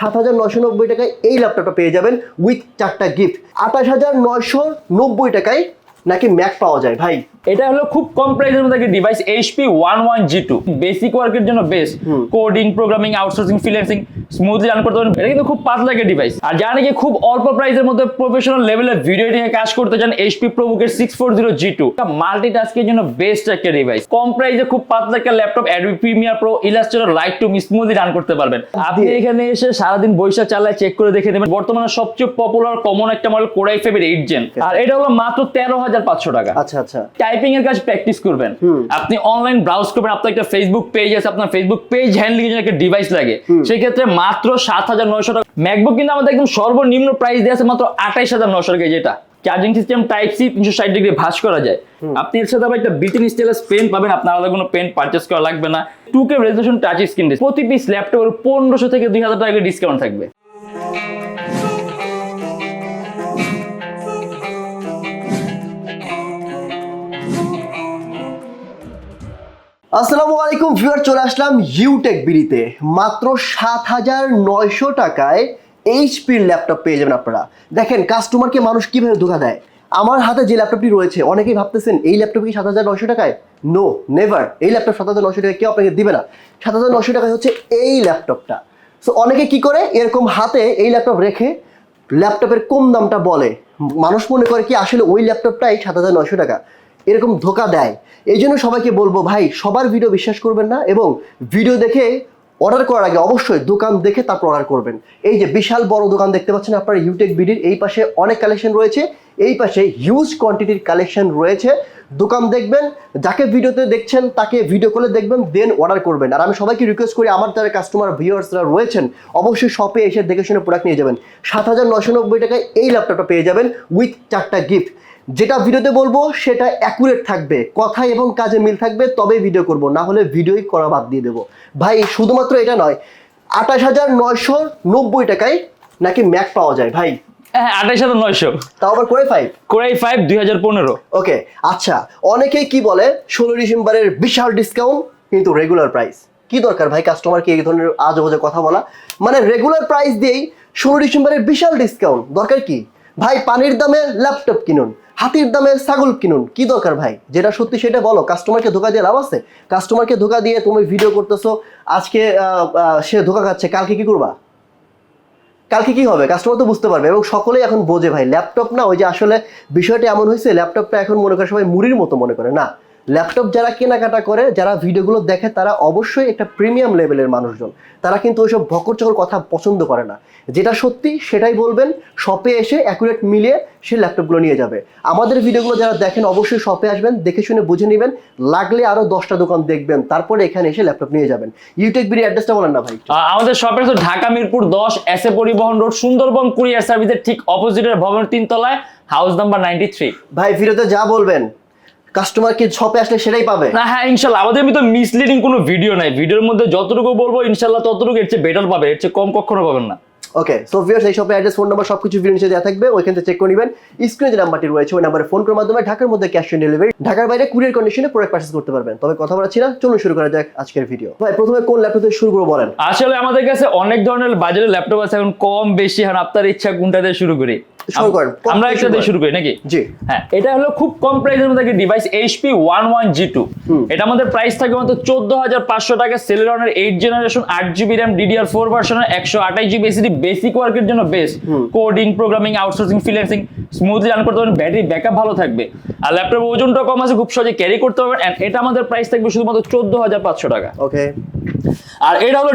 সাত হাজার নয়শো নব্বই টাকায় এই ল্যাপটপটা পেয়ে যাবেন উইথ চারটা গিফট আঠাশ হাজার নয়শো নব্বই টাকায় নাকি ম্যাক পাওয়া যায়? ভাই। এটা হলো খুব কম প্রাইসের মধ্যে একটা device HP one one G two basic ওয়ার্কের জন্য best coding programming outsourcing freelancing smoothly run করতে পারেন এটা কিন্তু খুব পাতলা একটা ডিভাইস আর যারা নাকি খুব অল্প প্রাইসের মধ্যে প্রফেশনাল লেভেলের ভিডিও এডিটিং এ কাজ করতে চান HP প্রোবুকের six four zero G two মাল্টিটাস্কের জন্য বেস্ট একটা ডিভাইস কম প্রাইসে খুব পাতলা একটা laptop Adobe Premiere Pro Illustrator light to smoothly run করতে পারবেন। আপনি এখানে এসে সারাদিন বৈশাখ চালায় চেক করে দেখে নেবেন। বর্তমানে সবচেয়ে পপুলার কমন একটা মডেল কোরাই ফাইভের এইট জেন আর এটা হলো মাত্র তেরো হাজার পাঁচশো টাকা। আচ্ছা আচ্ছা। টাইপিং এর কাজ প্র্যাকটিস করবেন। আপনি অনলাইন ব্রাউজ করবেন আপনার একটা ফেসবুক পেজ আছে আপনার ফেসবুক পেজ হ্যান্ডলিং এর জন্য একটা ডিভাইস লাগে। সেই ক্ষেত্রে মাত্র সাত হাজার নয়শো টাকা। ম্যাকবুক কিন্তু আমাদের একদম সর্বনিম্ন প্রাইস দিয়ে আছে মাত্র আঠাইশ হাজার নয়শো টাকা যেটা। চার্জিং সিস্টেম টাইপ সি তিনশো ষাট ডিগ্রি ভাঁজ করা যায়। আপনি এর সাথে আবার একটা স্টেলাস পেন পাবেন আপনার আলাদা কোনো পেন পারচেস করা লাগবে না। Two K resolution touch screen প্রতি পিস ল্যাপটপের পনেরোশো থেকে দুই হাজার টাকা ডিসকাউন্ট থাকবে। আসসালামু আলাইকুম ভিউয়ার, চলে আসলাম ইউটেক বিডিতে। মাত্র সাত হাজার নয়শো টাকায় এইচপির ল্যাপটপ পেয়ে যাবেন আপনারা। দেখেন কাস্টমারকে মানুষ কীভাবে ধোকা দেয়? আমার হাতে যে ল্যাপটপটি রয়েছে, অনেকেই ভাবতেছেন, এই ল্যাপটপ কি সাত হাজার নয়শো টাকায়? নো নেভার এই ল্যাপটপ সাত হাজার নয়শো টাকায় কেউ আপনাকে দিবে না। সাত হাজার নয়শো টাকায় হচ্ছে এই ল্যাপটপটা সো অনেকে কি করে? এরকম হাতে এই ল্যাপটপ রেখে ল্যাপটপের কম দামটা বলে। মানুষ মনে করে কি, আসলে ওই ল্যাপটপটাই সাত হাজার নয়শো টাকা। এরকম ধোকা দেয়। এই জন্য সবাইকে বলব, ভাই, সবার ভিডিও বিশ্বাস করবেন না এবং ভিডিও দেখে অর্ডার করার আগে অবশ্যই দোকান দেখে তারপর অর্ডার করবেন। এই যে বিশাল বড় দোকান দেখতে পাচ্ছেন আপনার ইউটেক বিডির এই পাশে অনেক কালেকশন রয়েছে। এই পাশে হিউজ কোয়ান্টিটির কালেকশন রয়েছে। দোকান দেখবেন, যাকে ভিডিওতে দেখছেন তাকে ভিডিও কলে দেখবেন দেন অর্ডার করবেন। আর আমি সবাইকে রিকোয়েস্ট করি, আমার যারা কাস্টমার ভিউয়ার্সরা রয়েছেন, অবশ্যই শপে এসে দেখে শুনে প্রোডাক্ট নিয়ে যাবেন। সাত হাজার নশো নব্বই টাকায় এই ল্যাপটপটা পেয়ে যাবেন উইথ চারটা গিফট যেটা ভিডিওতে বলব সেটা অ্যাকুরেট থাকবে কথা এবং কাজে মিল থাকবে তবেই ভিডিও করব না হলে ভিডিওই করা বাদ দিয়ে দেবো। ভাই শুধুমাত্র এটা নয় আঠাশ হাজার নয়শো নব্বই টাকায় নাকি ম্যাক পাওয়া যায় ভাই? হ্যাঁ আঠাইশ হাজার নয়শো। তাও আবার করে ফাইভ কোরাই ফাইভ দুই হাজার পনেরো। ওকে আচ্ছা অনেকেই কি বলে ষোলো ডিসেম্বরের বিশাল ডিসকাউন্ট কিন্তু রেগুলার প্রাইস কি দরকার ভাই কাস্টমারকে এই ধরনের আজে বাজে কথা বলা? মানে রেগুলার প্রাইস দিয়েই ষোলো ডিসেম্বরের বিশাল ডিসকাউন্ট দরকার কি? ভাই পানির দামে ল্যাপটপ কিনুন হাতির দামে ছাগল কিনুন। কি দরকার ভাই? যেটা সত্যি সেটা বলো। কাস্টমারকে ধোকা দিয়ে লাভ আছে? কাস্টমারকে ধোকা দিয়ে তুমি ভিডিও করতেছো, আজকে সে ধোকা খাচ্ছে, কালকে কি করবা? কালকে কি হবে? কাস্টমার তো বুঝতে পারবে এবং সকলেই এখন বোঝে ভাই। ল্যাপটপ না, ওই যে আসলে বিষয়টা এমন হয়েছে ল্যাপটপটা এখন মনে করে সবাই মুড়ির মতো মনে করে। না ল্যাপটপ যারা কেনাকাটা করে যারা ভিডিওগুলো দেখে তারা অবশ্যই একটা প্রিমিয়াম লেভেলের মানুষজন। তারা কিন্তু ওইসব ভকর চকর কথা পছন্দ করে না। যেটা সত্যি সেটাই বলবেন শপে এসে অ্যাকুরেট মিলিয়ে সে ল্যাপটপগুলো নিয়ে যাবে। আমাদের ভিডিওগুলো যারা দেখেন অবশ্যই শপে আসবেন দেখে শুনে বুঝে নেবেন লাগলে আরও দশটা দোকান দেখবেন তারপরে এখানে এসে ল্যাপটপ নিয়ে যাবেন। ইউটেক বিডি অ্যাড্রেসটা বলেন না ভাই। আমাদের শপের হচ্ছে ঢাকা মিরপুর দশ এস এ পরিবহন রোড সুন্দরবন কুরিয়ার সার্ভিসের ঠিক অপোজিটের ভবনের তিনতলায় হাউস নাম্বার নাইনটি থ্রি ভাই ভিডিওতে যা বলবেন কাস্টমারকে শপে আসলে সেটাই পাবে। না হ্যাঁ ইনশাল্লাহ। আমাদের ভিতরে মিসলিডিং কোনো ভিডিও নাই। ভিডিওর মধ্যে যতটুকু বলব ইনশাল্লাহ ততটুকু এর চেয়ে বেটার পাবে। এর চেয়ে কম কখনো পাবেন না। ওকে সো ভিউয়ার্স এই শপে অ্যাড্রেস ফোন নাম্বার সবকিছু ভিডিও নিচে দেওয়া থাকবে। ওইখান থেকে চেক করে নেবেন। স্ক্রিনে যে নাম্বারটি রয়েছে ওই নাম্বারে ফোন করার মাধ্যমে ঢাকার মধ্যে ক্যাশ অন ডেলিভারি ঢাকার বাইরে কুরিয়ার কন্ডিশনে প্রোডাক্ট পারচেজ করতে পারবেন। তবে কথা বলাচ্ছি না চলুন শুরু করা যাক আজকের ভিডিও ভাই প্রথমে কোন ল্যাপটপ থেকে শুরু করব বলেন? আসলে আমাদের কাছে অনেক ধরনের বাজারের ল্যাপটপ আছে। এখন কম বেশি এখন আপনার ইচ্ছা কোনটা দিয়ে শুরু করি? আমরা একটা দিয়ে শুরু করি নাকি? জি। হ্যাঁ এটা হলো খুব কম প্রাইসের মধ্যে একটা device HP one one G two এটা আমাদের প্রাইস থাকে মাত্র চোদ্দ হাজার পাঁচশো টাকা। সেলেরনের এইট জেনারেশন আট জিবি র্যাম ডিডিআর ফোর ভার্সনের একশো আঠাশ জিবি এসিডি বেসিক ওয়ার্কের জন্য best coding programming outsourcing freelancing smoothly run করতে পারবেন ব্যাটারি ব্যাকআপ ভালো থাকবে। আর ল্যাপটপের ওজনটা কম আছে খুব সহজে ক্যারি করতে পারবেন। And এটা আমাদের প্রাইস থাকবে শুধুমাত্র চোদ্দ হাজার পাঁচশো টাকা। ওকে আর এটা হলো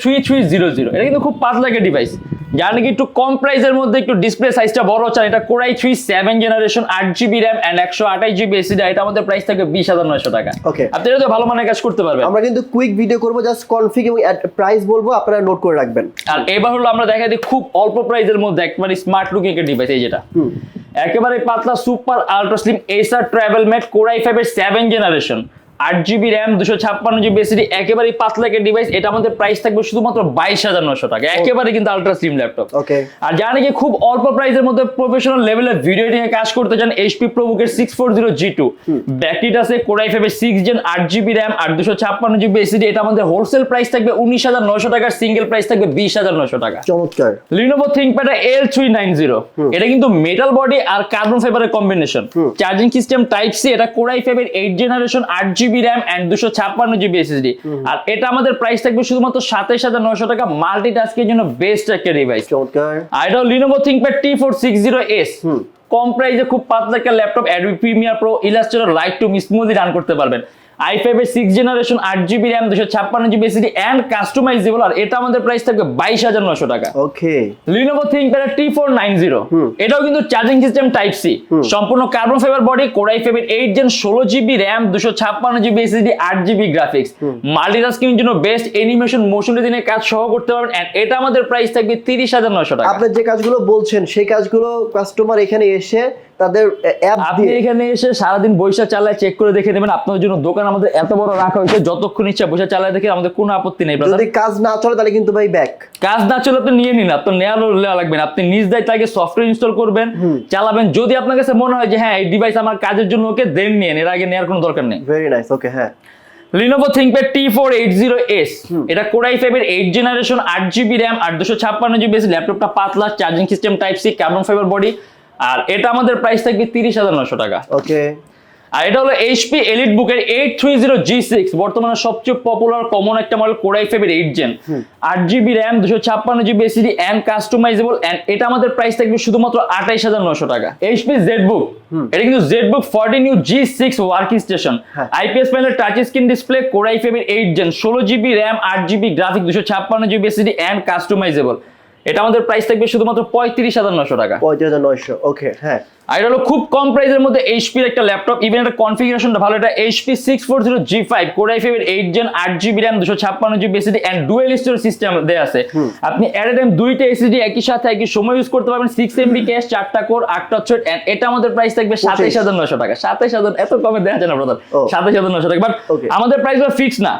থ্রি জিরো জিরো এটা কিন্তু খুব পাতলা একটা ডিভাইস যার নাকি একটু কম প্রাইসের মধ্যে একটু ডিসপ্লে সাইজটা বড় চান এটা core i three seven generation আট জিবি র্যাম অ্যান্ড একশো আঠাশ জিবি এসিডি এটা আমাদের প্রাইস থাকবে বিশ হাজার নয়শো টাকা। ওকে আপনি এটা ভালো মানের কাজ করতে পারবেন। আমরা কিন্তু কুইক ভিডিও করব জাস্ট কনফিগ এবং প্রাইস বলব আপনারা নোট করে রাখবেন। আর এবার হলো আমরা দেখা দিই খুব অল্প প্রাইসের মধ্যে একবারে স্মার্ট লুকিং একটা ডিভাইস এই যেটা। একেবারে পাতলা super ultra slim Acer TravelMate core i ফাইভের সেভেন জেনারেশন আট জিবি র্যাম দুশো ছাপ্পান্ন জিবি এসিডি একেবারেই পাতলা একটা ডিভাইস এটা আমাদের প্রাইস থাকবে শুধুমাত্র বাইশ হাজার নশো টাকা। একেবারে কিন্তু আলট্রা স্লিম ল্যাপটপ আর যারা নাকি খুব অল্প প্রাইসের মধ্যে প্রফেশনাল লেভেলের ভিডিও নিয়ে কাজ করতে চান HP প্রবুকের six four zero G two backlit আছে কোরাই ফাইভের সিক্স জেন আট জিবি র্যাম আর দুশো ছাপ্পান্ন জিবি এসিডি এটা আমাদের হোলসেল প্রাইস থাকবে উনিশ হাজার নশো টাকার সিঙ্গেল প্রাইস থাকবে বিশ হাজার নশো টাকা। চমৎকার। Lenovo ThinkPad L three nine zero এটা কিন্তু মেটাল বডি আর কার্বন ফাইবারের combination charging system type C এটা কোরাই ফাইভের এইট জেনারেশন আট জিবি র্যাম অ্যান্ড দুশো ছাপ্পান্ন জিবি এসএসডি আর এটা আমাদের প্রাইস থাকবে শুধুমাত্র সাতাইশ হাজার নয়শো টাকা। মাল্টি টাস্কের জন্য বেস্ট একটা ডিভাইস আর এটা Lenovo ThinkPad T four six zero S কম প্রাইসে খুব পাতলা একটা laptop Adobe Premiere Pro Illustrator light to smoothly run করতে পারবেন। আই ফাইভের সিক্স জেনারেশন আট জিবি র্যাম দুশো ছাপ্পান্ন জিবি এসিডি অ্যান্ড কাস্টমাইজেবল আর এটা আমাদের প্রাইস থাকবে বাইশ হাজার নশো টাকা। Okay. Lenovo ThinkPad T four nine zero এটাও কিন্তু চার্জিং সিস্টেম টাইপ সি সম্পূর্ণ carbon fibre body core i ফাইভের এইট জেন ষোলো জিবি র্যাম দুশো ছাপ্পান্ন জিবি এসএসডি আট জিবি গ্রাফিক্স মাল্টিটাস্কিং জন্য বেস্ট অ্যানিমেশন মোশন ডিজাইনের কাজ সহ করতে পারবেন এটা আমাদের প্রাইস থাকবে তিরিশ হাজার নশো টাকা। আপনার যে কাজগুলো বলছেন সেই কাজগুলো কাস্টমার এখানে এসে তাদের অ্যাপ আপনি এখানে এসে সারাদিন বৈশাখ চালায় চেক করে দেখে নেবেন। আপনার জন্য দোকান আমাদের এত বড় রাখা হয়েছে যতক্ষণ ইচ্ছা বৈশাখ চালায় দেখে আমাদের কোনো আপত্তি নেই যদি কাজ না চলে তাহলে কিন্তু ভাই ব্যাক কাজ না চলে আপনি নিয়ে নিন আপনার নেওয়া নেওয়া লাগবে না। আপনি নিজ দায়িত্ব আগে সফটওয়্যার ইনস্টল করবেন চালাবেন। যদি আপনার কাছে মনে হয় যে হ্যাঁ এই ডিভাইস আমার কাজের জন্য ওকে দেন নিয়ে এর আগে নেওয়ার কোনো দরকার নেই। ভেরি নাইস ওকে হ্যাঁ। এইট জিরো এস এটা কোরাই এইট জেনারেশন আট জিবি র্যাম আর দুশো ছাপ্পান্ন জিবি ল্যাপটপটা পাতলা charging system type C carbon fibre body আর এটা আমাদের প্রাইস থাকবে তিরিশ হাজার নশো টাকা। ওকে আর এটা হলো এইচপি এলিট বুকের eight three zero G six বর্তমানে সবচেয়ে পপুলার কমন একটা মডেল কোরাই ফাইভের এইট জেন আট জিবি র্যাম দুশো ছাপ্পান্ন GB SSD and customisable and এটা আমাদের প্রাইস থাকবে শুধুমাত্র আঠাইশ হাজার নশো টাকা। এইচপি জেড বুক এটা কিন্তু ZBook fourteen U G six working station. IPS panel touch screen display core i ফাইভের এইট জেন ষোলো জিবি র্যাম আট জিবি গ্রাফিক দুশো ছাপ্পান্ন জিবি এসিডি অ্যান্ড কাস্টমাইজেবল এটা আমাদের প্রাইস থাকবে শুধুমাত্র পঁয়ত্রিশ হাজার নশো টাকা। পঁয়ত্রিশ হাজার ওকে হ্যাঁ। আর এটা হলো খুব কম প্রাইসের মধ্যে এইচপির একটা ল্যাপটপ ইভেন একটা কনফিগারেশনটা ভালো এটা HP six four zero G five core i ফাইভের এইট জেন আট জিবি র্যাম দুশো ছাপ্পান্ন GB SSD and dual storage system দেওয়া আছে। আপনি এট এ টাইম দুইটা এসিডি একই সাথে একই সময় ইউজ করতে পারবেন সিক্স এমবি ক্যাশ চারটা কোর আটটা ছট অ্যান্ড এটা আমাদের প্রাইস থাকবে সাতাইশ হাজার নশো টাকা। সাতাইশ হাজার এত কমে দেওয়া যায় না ব্রাদার। সাতাইশ হাজার নশো টাকা। বাট আমাদের প্রাইস ফিক্স না।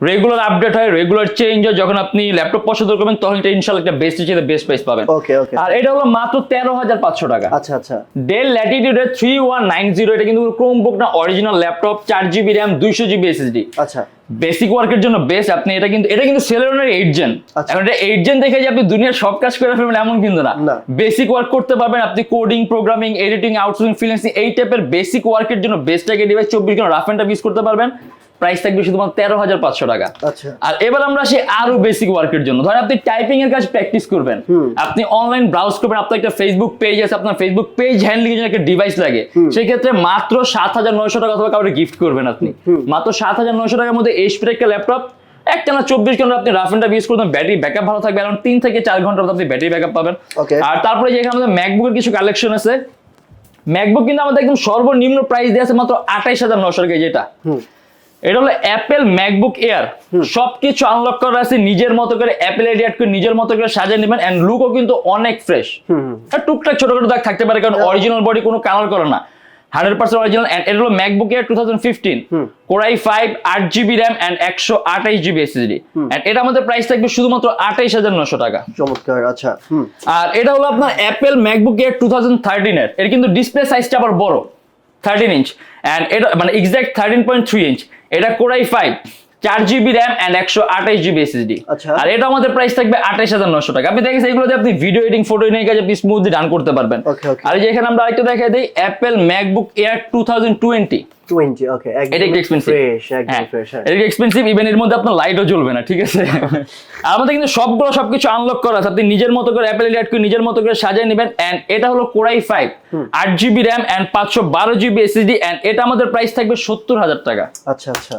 রেগুলার আপডেট হয় রেগুলার চেঞ্জ হয় যখন আপনি ল্যাপটপ পছন্দ করবেন তখন এটা ইনশাল্লাহ একটা বেস্ট চেয়ে বেস্ট প্রাইস পাবেন। ওকে ওকে আর এটা হলো মাত্র তেরো হাজার পাঁচশো টাকা। আচ্ছা আচ্ছা। ডেল নাইন জিরো এটা কিন্তু ক্রোমবুক না অরিজিনাল ল্যাপটপ চার জিবি র্যাম দুইশো জিবি এসএসডি আচ্ছা। বেসিক ওয়ার্কের জন্য বেস্ট আপনি এটা কিন্তু এটা কিন্তু সেলেরনের এইট জেন। এখন এটা এইট জেন দেখে যে আপনি দুনিয়ার সব কাজ করে ফেলবেন এমন কিন্তু না। বেসিক ওয়ার্ক করতে পারবেন আপনি coding programming editing outsourcing freelancing এই টাইপের বেসিক ওয়ার্কের জন্য বেস্ট একটা ডিভাইস চব্বিশ ঘণ্টা রাফ অ্যান্ড ইউজ করতে পারবেন। প্রাইস থাকবে শুধুমাত্র তেরো হাজার পাঁচশো টাকা। আচ্ছা। আর এবার আমরা আসি আরও বেসিক ওয়ার্কের জন্য। ধরেন আপনি টাইপিং এর কাজ প্র্যাকটিস করবেন। আপনি অনলাইন ব্রাউজ করবেন আপনার একটা ফেসবুক পেজ আছে আপনার ফেসবুক পেজ হ্যান্ডলিং এর জন্য একটা ডিভাইস লাগে। সেই ক্ষেত্রে মাত্র সাত হাজার নয়শো টাকা অথবা কাউকে গিফট করবেন আপনি। মাত্র সাত হাজার নয়শো টাকার মধ্যে এইচপির একটা ল্যাপটপ একটা না চব্বিশ ঘণ্টা আপনি রাফ এন্ড ইউজ করবেন ব্যাটারি ব্যাকআপ ভালো থাকবে। এখন তিন থেকে চার ঘণ্টা আপনি ব্যাটারি ব্যাকআপ পাবেন। আর তারপরে যেখানে আমাদের ম্যাকবুকের কিছু কালেকশন আছে। ম্যাকবুক কিন্তু আমাদের একদম সর্বনিম্ন প্রাইস দিয়ে আছে মাত্র আঠাইশ হাজার নশো টাকা যেটা। এটা হলো অ্যাপেল ম্যাকবুক এয়ার সবকিছু আনলক করা আছে নিজের মতো করে অ্যাপেল এডিয়াট করে নিজের মতো করে সাজিয়ে নেবেন এন্ড লুকও কিন্তু অনেক ফ্রেশ হুম হুম। আর টুকটাক ছোটখাটো দাগ থাকতে পারে কারণ অরিজিনাল বডি কোনো কালার করে না। হান্ড্রেড পার্সেন্ট অরিজিনাল এটা হলো MacBook Air two thousand fifteen core i five আট জিবি র্যাম অ্যান্ড একশো আঠাইশ জিবি এসএসডি অ্যান্ড এটা আমাদের প্রাইস থাকবে শুধুমাত্র আঠাইশ হাজার নশো টাকা। চমৎকার আচ্ছা আর এটা হলো আপনার Apple MacBook Air two thousand থার্টিনের এর। কিন্তু ডিসপ্লে সাইজটা আবার বড় থার্টিন ইঞ্চ অ্যান্ড এটা মানে exact thirteen point three inch এটা কোরাই ফাইভ চার জিবি র্যাম অ্যান্ড একশো আঠাইশ জিবি এসএসডি আচ্ছা। আর এটা আমাদের প্রাইস থাকবে আঠাইশ হাজার নশো টাকা আপনি দেখেন এইগুলোতে আপনি ভিডিও এডিং ফটো নিয়ে গেছে আপনি স্মুথলি রান করতে পারবেন. আর যেখানে এখানে আমরা আরেকটা দেখা দিই Apple MacBook Air two thousand twenty twenty okay এটা একটু এক্সপেন্সিভ ফ্রেশ একদম ফ্রেশ হ্যাঁ এটা এক্সপেন্সিভ ইভেন এর মধ্যে আপনার লাইটও জ্বলবে না ঠিক আছে? আমাদের কিন্তু সবগুলো সবকিছু আনলক করা আছে। আপনি নিজের মতো করে অ্যাপেল এডিট করে নিজের মতো করে সাজিয়ে নেবেন এন্ড এটা হলো কোরাই এন্ড এটা আমাদের প্রাইস থাকবে টাকা। আচ্ছা আচ্ছা।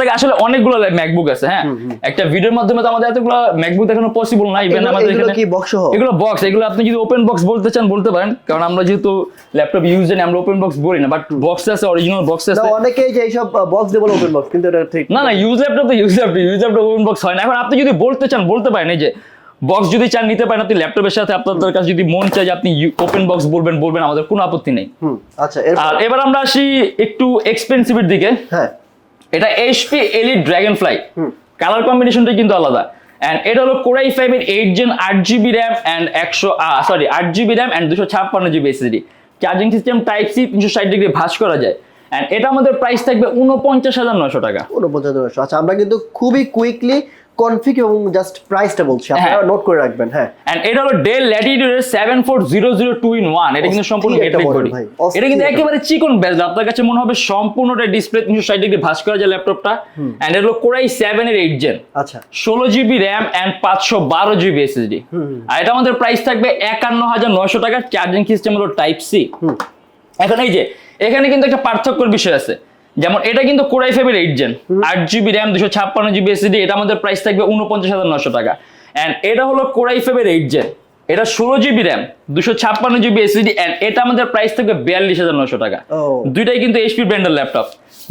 টাকা আসলে অনেকগুলো ম্যাকবুক আছে হ্যাঁ? একটা ভিডিওর মাধ্যমে তো আমাদের এতগুলো ম্যাকবুক দেখানো পসিবল না ইভেন আমাদের এখানে কি বক্স এগুলো বক্স এগুলো আপনি যদি ওপেন বক্স বলতে চান বলতে পারেন। কারণ আমরা যেহেতু ল্যাপটপ ইউজ জানি আমরা ওপেন বক্স বলি না বাট বক্স আছে অরিজিনাল বক্স না আছে। অনেকেই যে এইসব বক্স দেবো ওপেন বক্স কিন্তু এটা ঠিক। না না ইউজ ল্যাপটপ তো use laptop use laptop open box হয় না। এখন আপনি যদি বলতে চান বলতে পারেন এই যে বক্স যদি চান নিতে পারেন আপনি ল্যাপটপের সাথে আপনাদের কাছে যদি মন যে আপনি ওপেন বক্স বলবেন বলবেন আমাদের কোনো আপত্তি নেই। আচ্ছা আর এবার আমরা আসি একটু এক্সপেন্সিভের দিকে। হ্যাঁ। এটা এইচপি ড্রাগন ফ্লাই কালার কম্বিনেশনটা কিন্তু আলাদা। অ্যান্ড এটা হলো কোরাই ফাইভের এইট জেন আট জিবি র্যাম অ্যান্ড একশো সরি আট জিবি র্যাম অ্যান্ড দুশো ছাপ্পান্ন GB SSD charging system type C তিনশো ষাট ডিগ্রি ভাঁজ করা যায়। অ্যান্ড এটা আমাদের প্রাইস থাকবে উনপঞ্চাশ হাজার নশো টাকা। উনপঞ্চাশ নয়শো। আচ্ছা আমরা কিন্তু খুবই কুইকলি কনফিগ এবং জাস্ট প্রাইসটা বলছি। আপনারা হ্যাঁ। নোট করে রাখবেন হ্যাঁ। এন্ড এটা হলো Dell ল্যাটিটিউডের seven four zero zero two in one এটা কিন্তু সম্পূর্ণ মেটালিক বডি এটা কিন্তু একেবারে চিকন বেজ আপনার কাছে মনে হবে সম্পূর্ণটা ডিসপ্লে তিনশো ষাট ডিগ্রি ভাঁজ করা যায় ল্যাপটপটা এন্ড এটা হলো কোরাই সেভেন এর এইট জেন আচ্ছা। ষোলো জিবি র্যাম পাঁচশো বারো জিবি এসএসডি আর এটা আমাদের প্রাইস থাকবে একান্ন হাজার নয়শো টাকার চার্জিং সিস্টেম হলো টাইপ সি এখন এই যে এখানে কিন্তু একটা পার্থক্যর বিষয় আছে। যেমন এটা কিন্তু কোরাই ফাইভের এইট জেন আট জিবি র্যাম দুশো ছাপ্পান্ন জিবি এসএসডি এটা আমাদের প্রাইস থাকবে উনপঞ্চাশ হাজার নশো টাকা। অ্যান্ড এটা হলো কোরাই ফাইভের এইট জেন এটা ষোলো জিবি র্যাম দুশো ছাপ্পান্ন জিবি এসএসডি অ্যান্ড এটা আমাদের প্রাইস থাকবে বিয়াল্লিশ হাজার নশো টাকা। দুইটাই কিন্তু এইচপি ব্র্যান্ডের ল্যাপটপ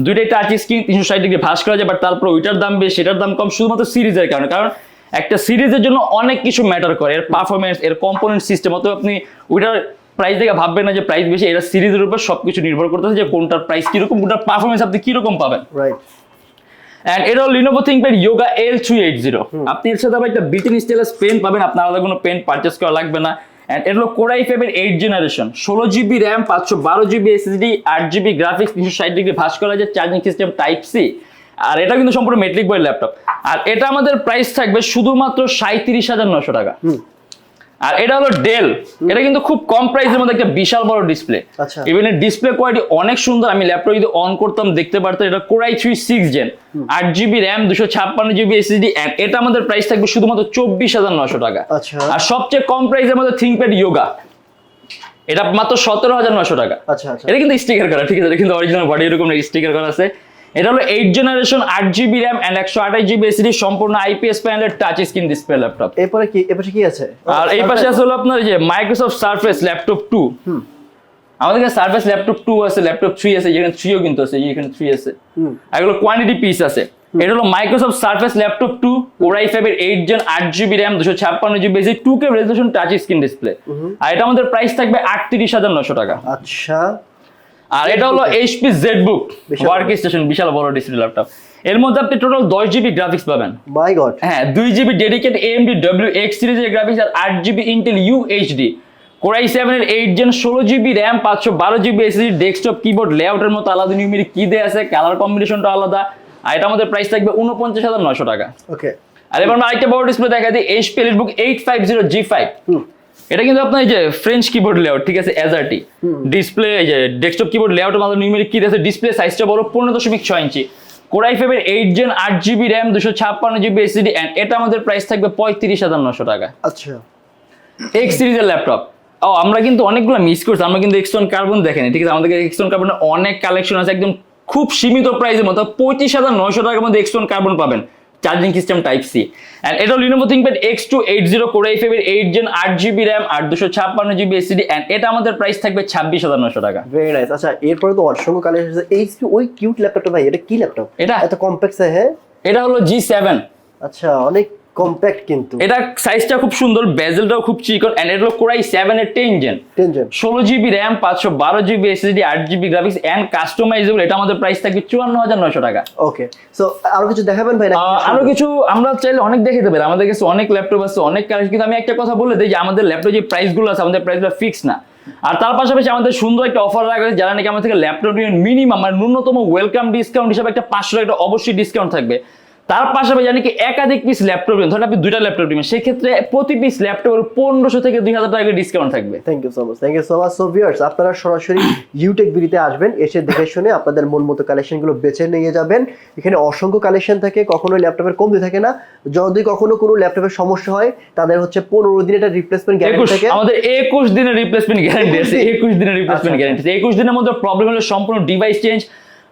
দুইটাই টাচ স্ক্রিন তিনশো ষাট ডিগ্রি ভাস করা যায় বাট তারপর ওইটার দাম বেশি এটার দাম কম শুধুমাত্র সিরিজের কারণে। কারণ একটা সিরিজের জন্য অনেক কিছু ম্যাটার করে। এর পারফরমেন্স এর কম্পোনেন্ট সিস্টেম অত আপনি ওইটার প্রাইস দেখে ভাববেন না যে প্রাইস বেশি এটা সিরিজের উপর সবকিছু নির্ভর করতেছে যে কোনটার প্রাইস কীরকম কোনটার পারফরমেন্স আপনি কীরকম পাবেন। রাইট অ্যান্ড এটা হলো Lenovo ThinkPad Yoga L three eight zero আপনি এর সাথে আবার একটা বিটিন স্টাইলাস পেন পাবেন আপনার আলাদা কোনো পেন পারচেস করা লাগবে না। অ্যান্ড এটা হলো কোরাই ফাইভের এইট জেনারেশন ষোলো জিবি র্যাম পাঁচশো বারো জিবি এসএসডি আট জিবি গ্রাফিক্স তিনশো ষাট ডিগ্রি ভাস করা যায় চার্জিং সিস্টেম টাইপ সি আর এটা কিন্তু সম্পূর্ণ মেট্রিক বই ল্যাপটপ আর এটা আমাদের প্রাইস থাকবে শুধুমাত্র সাঁত্রিশ হাজার নশো টাকা। আর এটা হলো ডেল এটা কিন্তু খুব কম প্রাইসের মধ্যে একটা বিশাল বড় ডিসপ্লে আচ্ছা। ইভেন এর ডিসপ্লে কোয়ালিটি অনেক সুন্দর। আমি ল্যাপটপ যদি অন করতাম দেখতে পারতাম এটা core i three six gen আট জিবি র্যাম দুশো ছাপ্পান্ন জিবি এসএসডি এটা আমাদের প্রাইস থাকবে শুধুমাত্র চব্বিশ হাজার নশো টাকা। আচ্ছা। আর সবচেয়ে কম প্রাইসের মধ্যে থিঙ্কপ্যাড ইয়োগা এটা মাত্র সতেরো হাজার নশো টাকা। আচ্ছা আচ্ছা। এটা কিন্তু স্টিকার করা ঠিক আছে? এটা কিন্তু অরিজিনাল বডি এরকম স্টিকার করা আছে। এটা হলো এইট জেনারেশন আট জিবি র্যাম অ্যান্ড একশো আঠাশ জিবি এসএসডি সম্পূর্ণ আইপিএস প্যানেলের টাচ স্ক্রিন ডিসপ্লে ল্যাপটপ এরপরে কি এপাশে কি আছে? আর এই পাশে আছে হলো আপনার যে মাইক্রোসফট সার্ফেস ল্যাপটপ টু আমাদের কাছে সার্ফেস ল্যাপটপ টু আছে ল্যাপটপ থ্রি আছে যেখানে থ্রিও কিন্তু আছে যেখানে থ্রি আছে। হুম। আর এগুলো কোয়ান্টিটি পিস আছে। এটা হলো Microsoft Surface laptop two core i ফাইভের এইট জন আট জিবি র্যাম দুশো ছাপ্পান্ন GB AC two K resolution touch screen display আর এটা আমাদের প্রাইস থাকবে আটত্রিশ হাজার নশো টাকা। আচ্ছা। আর এটা হলো HP ZBook work station বিশাল বড় ডিসপ্লে ল্যাপটপ এর মধ্যে আপনি টোটাল দশ জিবি গ্রাফিক্স পাবেন। মাই গড হ্যাঁ দুই GB dedicate AMD W X সিরিজের গ্রাফিক্স আর আট GB Intel U HD core i সেভেনের এইট জেন ষোলো জিবি র্যাম পাঁচশো বারো জিবি এসএসডি ডেস্কটপ কিবোর্ড লেআউটের মতো আলাদা নিউমেরিক কি দেয়া আছে কালার কম্বিনেশনটা আলাদা। আর এটা আমাদের প্রাইস থাকবে উনপঞ্চাশ হাজার নশো টাকা। ওকে আর এবার আমরা আরেকটা বড় ডিসপ্লে দেখা দিই HP book eight five zero G five এটা কিন্তু আপনার এই যে ফ্রেঞ্চ কিবোর্ড লেআউট ঠিক আছে এজারটি ডিসপ্লে এই যে ডেস্কটপ কিবোর্ড লেআউটের মতো নিউমেরিক কি আছে ডিসপ্লে সাইজটা বড় পনেরো দশমিক ছয় ইঞ্চি। কোরাই ফাইভের এইট জেন আট জিবি র্যাম দুশো ছাপ্পান্ন জিবি এসিডি অ্যান্ড এটা আমাদের প্রাইস থাকবে পঁয়ত্রিশ হাজার নশো টাকা। আচ্ছা। এক্স সিরিজের ল্যাপটপ ও আমরা কিন্তু অনেকগুলো মিস করছি আমরা কিন্তু এক্সটন কার্বন দেখেনি ঠিক আছে আমাদের এক্সটন কার্বনের অনেক কালেকশন আছে একদম খুব সীমিত প্রাইসের মতো পঁয়ত্রিশ হাজার নয়শো টাকার মধ্যে এক্সটন কার্বন পাবেন। Charging system type C and এটা Lenovo ThinkPad X two eight zero core F এর এইট জেন আট জিবি র্যাম আট দুশো ছাপ্পান্ন জিবি এসিডি অ্যান্ড এটা আমাদের প্রাইস থাকবে ছাব্বিশ হাজার নশো টাকা। ভেরি নাইস আচ্ছা এরপরে তো অসংখ্য কালেকশন এইচপি ওই কিউট ল্যাপটপটা ভাই এটা কি ল্যাপটপ এটা? এত কমপ্লেক্স হ্যাঁ? এটা হলো জি সেভেন আচ্ছা অনেক কম্প্যাক্ট কিন্তু। এটা সাইজটা খুব সুন্দর বেজেলটাও খুব চিকন অ্যান্ড এটা কোরাই সেভেন এর টেন জেন টেনশন ষোলো জিবি র্যাম পাঁচশো বারো জিবি এসএসডি আট জিবি গ্রাফিক্স অ্যান্ড কাস্টমাইজেবল এটা আমাদের প্রাইস থাকবে চুয়ান্ন হাজার নয়শো টাকা। ওকে সো আরও কিছু দেখাবেন ভাই আরও কিছু আমরা চাইলে অনেক দেখে দেবে আমাদের কাছে অনেক ল্যাপটপ আছে অনেক কালেকশন কিন্তু আমি একটা কথা বলে দিই যে আমাদের ল্যাপটপ যে প্রাইসগুলো আছে আমাদের প্রাইসগুলো ফিক্স না। আর তার পাশাপাশি আমাদের সুন্দর একটা অফার রাখা হয়েছে যারা নাকি আমাদের থেকে ল্যাপটপ নিয়ে মিনিমাম মানে ন্যূনতম ওয়েলকাম ডিসকাউন্ট হিসাবে একটা পাঁচশো টাকা অবশ্যই ডিসকাউন্ট থাকবে। তার পাশাপাশি জানি কি একাধিক পিস ল্যাপটপ নেবেন। ধরেন আপনি দুইটা ল্যাপটপ নেবেন। সেক্ষেত্রে প্রতি পিস ল্যাপটপের পনেরোশো থেকে দুই হাজার টাকা ডিসকাউন্ট থাকবে। Thank you so much thank you so much so viewers আপনারা সরাসরি ইউটেক বিডিতে আসবেন এসে দেখে শুনে আপনাদের মন মতো কালেকশনগুলো বেছে নিয়ে যাবেন। এখানে অসংখ্য কালেকশন থাকে কখনো ল্যাপটপের কমতি থাকে না। যদি কখনো কোনো ল্যাপটপের সমস্যা হয় তাদের হচ্ছে পনেরো দিন একটা রিপ্লেসমেন্ট গ্যারান্টি থাকে। আমাদের একুশ দিনের রিপ্লেসমেন্ট গ্যারান্টি আছে একুশ দিনের রিপ্লেসমেন্ট আচ্ছা, গ্যারান্টি একুশ দিনের মধ্যে প্রবলেম হলে সম্পূর্ণ ডিভাইস চেঞ্জ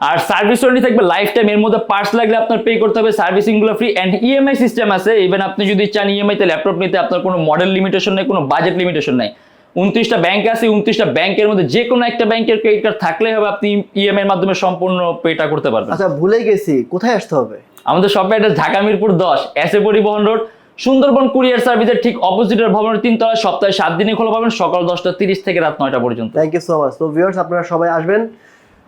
আর সার্ভিস ওয়ারেন্টি থাকবে লাইফ টাইম এর মধ্যে পার্টস লাগলে আপনার পে করতে হবে সার্ভিসিংগুলো ফ্রি এন্ড ইএমআই সিস্টেম আছে। ইভেন আপনি যদি চান ইএমআই তে ল্যাপটপ নিতে আপনার কোনো মডেল লিমিটেশন নেই কোনো বাজেট লিমিটেশন নেই। উনত্রিশটা ব্যাংক আছে উনত্রিশটা ব্যাংকের মধ্যে যে কোনো একটা ব্যাংকের ক্রেডিট কার্ড থাকলে হবে আপনি ইএমআই এর মাধ্যমে সম্পূর্ণ পেটা করতে পারবেন। আচ্ছা ভুলে গেছি কোথায় আসতে হবে? আমাদের শপে অ্যাড্রেস ঢাকা মিরপুর দশ এস এ পরিবহন রোড সুন্দরবন কুরিয়ার সার্ভিসের ঠিক অপোজিটের ভবনের তিনতলায় সপ্তাহে সাত দিনে খোলা পাবেন সকাল দশটা তিরিশ থেকে রাত নয়টা পর্যন্ত। থ্যাংক ইউ সো মাচ তো ভিউয়ার্স আপনারা সবাই আসবেন।